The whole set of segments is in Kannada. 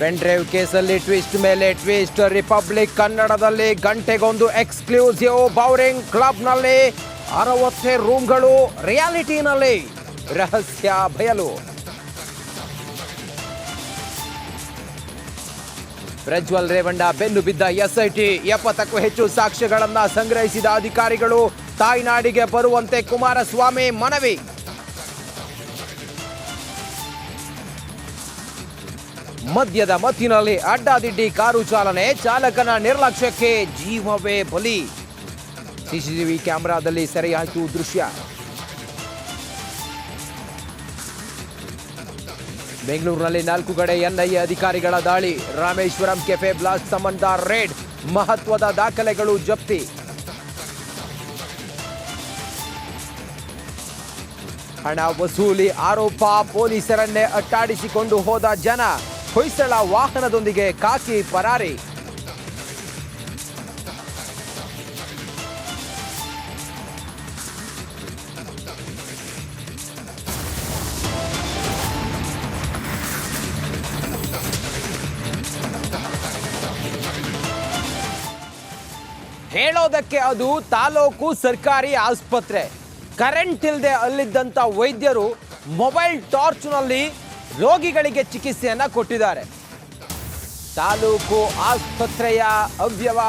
ಪೆನ್ ಡ್ರೈವ್ ಕೇಸಲ್ಲಿ ಟ್ವಿಸ್ಟ್ ಮೇಲೆ ಟ್ವಿಸ್ಟ್ ರಿಪಬ್ಲಿಕ್ ಕನ್ನಡದಲ್ಲಿ ಗಂಟೆಗೊಂದು ಎಕ್ಸ್ಕ್ಲೂಸಿವ್ ಬೌರಿಂಗ್ ಕ್ಲಬ್ನಲ್ಲಿ ಅರವತ್ತೇ ರೂಮ್ಗಳು ರಿಯಾಲಿಟಿನಲ್ಲಿ ರಹಸ್ಯ ಬಯಲು. ಪ್ರಜ್ವಲ್ ರೇವಣ್ಣ ಬೆನ್ನು ಬಿದ್ದ ಎಸ್ಐಟಿ ಎಪ್ಪತ್ತಕ್ಕೂ ಹೆಚ್ಚು ಸಾಕ್ಷ್ಯಗಳನ್ನು ಸಂಗ್ರಹಿಸಿದ ಅಧಿಕಾರಿಗಳು ತಾಯ್ನಾಡಿಗೆ ಬರುವಂತೆ ಕುಮಾರಸ್ವಾಮಿ ಮನವಿ. ಮದ್ಯದ ಮತ್ತಿನಲ್ಲಿ ಅಡ್ಡಾದಿಡ್ಡಿ ಕಾರು ಚಾಲನೆ, ಚಾಲಕನ ನಿರ್ಲಕ್ಷ್ಯಕ್ಕೆ ಜೀವವೇ ಬಲಿ. ಸಿಸಿಟಿವಿ ಕ್ಯಾಮೆರಾದಲ್ಲಿ ಸೆರೆಯಾಯಿತು ದೃಶ್ಯ. ಬೆಂಗಳೂರಿನಲ್ಲಿ ನಾಲ್ಕು ಕಡೆ ಎನ್ಐಎ ಅಧಿಕಾರಿಗಳ ದಾಳಿ. ರಾಮೇಶ್ವರಂ ಕೆಫೆ ಬ್ಲಾಸ್ಟ್ ಸಂಬಂಧ ರೇಡ್. ಮಹತ್ವದ ದಾಖಲೆಗಳು ಜಪ್ತಿ. ಹಣ ವಸೂಲಿ ಆರೋಪ, ಪೊಲೀಸರನ್ನೇ ಅಟ್ಟಾಡಿಸಿಕೊಂಡು ಹೋದ ಜನ. ಹೊಯ್ಸಳ ವಾಹನದೊಂದಿಗೆ ಕಾಕಿ ಪರಾರಿ. ಹೇಳೋದಕ್ಕೆ ಅದು ತಾಲೂಕು ಸರ್ಕಾರಿ ಆಸ್ಪತ್ರೆ. ಕರೆಂಟ್ ಇಲ್ಲದೆ ಅಲ್ಲಿದ್ದಂಥ ವೈದ್ಯರು ಮೊಬೈಲ್ ಟಾರ್ಚ್ನಲ್ಲಿ ರೋಗಿಗಳಿಗೆ ಚಿಕಿತ್ಸೆಯನ್ನು ಕೊಟ್ಟಿದ್ದಾರೆ. ತಾಲೂಕು ಆಸ್ಪತ್ರೆಯ ಅವ್ಯವ,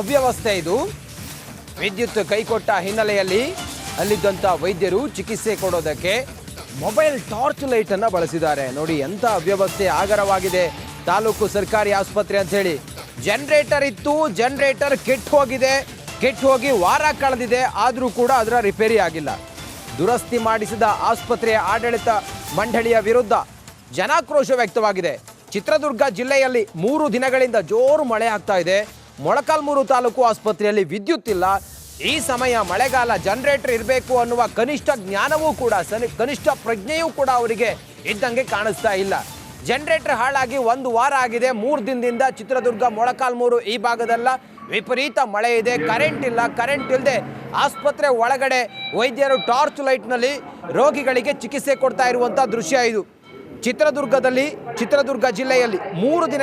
ಅವ್ಯವಸ್ಥೆ ಇದು. ವಿದ್ಯುತ್ ಕೈಕೊಟ್ಟ ಹಿನ್ನೆಲೆಯಲ್ಲಿ ಅಲ್ಲಿದ್ದಂಥ ವೈದ್ಯರು ಚಿಕಿತ್ಸೆ ಕೊಡೋದಕ್ಕೆ ಮೊಬೈಲ್ ಟಾರ್ಚ್ ಲೈಟನ್ನು ಬಳಸಿದ್ದಾರೆ. ನೋಡಿ ಎಂಥ ಅವ್ಯವಸ್ಥೆ ಆಗರವಾಗಿದೆ. ತಾಲೂಕು ಸರ್ಕಾರಿ ಆಸ್ಪತ್ರೆ ಅಂತ ಜನರೇಟರ್ ಇತ್ತು, ಜನರೇಟರ್ ಕೆಟ್ಟು ಹೋಗಿದೆ. ಕೆಟ್ಟು ಹೋಗಿ ವಾರ ಕಳೆದಿದೆ. ಆದರೂ ಕೂಡ ಅದರ ರಿಪೇರಿ ಆಗಿಲ್ಲ. ದುರಸ್ತಿ ಮಾಡಿಸಿದ ಆಸ್ಪತ್ರೆಯ ಆಡಳಿತ ಮಂಡಳಿಯ ವಿರುದ್ಧ ಜನಾಕ್ರೋಶ ವ್ಯಕ್ತವಾಗಿದೆ. ಚಿತ್ರದುರ್ಗ ಜಿಲ್ಲೆಯಲ್ಲಿ ಮೂರು ದಿನಗಳಿಂದ ಜೋರು ಮಳೆ ಆಗ್ತಾ ಇದೆ. ಮೊಳಕಾಲ್ಮೂರು ತಾಲೂಕು ಆಸ್ಪತ್ರೆಯಲ್ಲಿ ವಿದ್ಯುತ್ ಇಲ್ಲ. ಈ ಸಮಯ ಮಳೆಗಾಲ ಜನರೇಟರ್ ಇರಬೇಕು ಅನ್ನುವ ಕನಿಷ್ಠ ಜ್ಞಾನವೂ ಕೂಡ ಕನಿಷ್ಠ ಪ್ರಜ್ಞೆಯೂ ಕೂಡ ಅವರಿಗೆ ಇದ್ದಂಗೆ ಕಾಣಿಸ್ತಾ ಇಲ್ಲ. ಜನರೇಟರ್ ಹಾಳಾಗಿ ಒಂದು ವಾರ ಆಗಿದೆ. ಮೂರು ದಿನದಿಂದ ಚಿತ್ರದುರ್ಗ, ಮೊಳಕಾಲ್ಮೂರು ಈ ಭಾಗದಲ್ಲ. ವಿಪರೀತ ಮಳೆ ಇದೆ ಕರೆಂಟ್ ಇಲ್ಲ ಕರೆಂಟ್ ಇಲ್ಲದೆ ಆಸ್ಪತ್ರೆ ಒಳಗಡೆ ವೈದ್ಯರು ಟಾರ್ಚ್ ಲೈಟ್ನಲ್ಲಿ ರೋಗಿಗಳಿಗೆ ಚಿಕಿತ್ಸೆ ಕೊಡ್ತಾ ಇರುವಂಥ ದೃಶ್ಯ ಇದು. ಚಿತ್ರದುರ್ಗದಲ್ಲಿ ಚಿತ್ರದುರ್ಗ ಜಿಲ್ಲೆಯಲ್ಲಿ ಮೂರು ದಿನ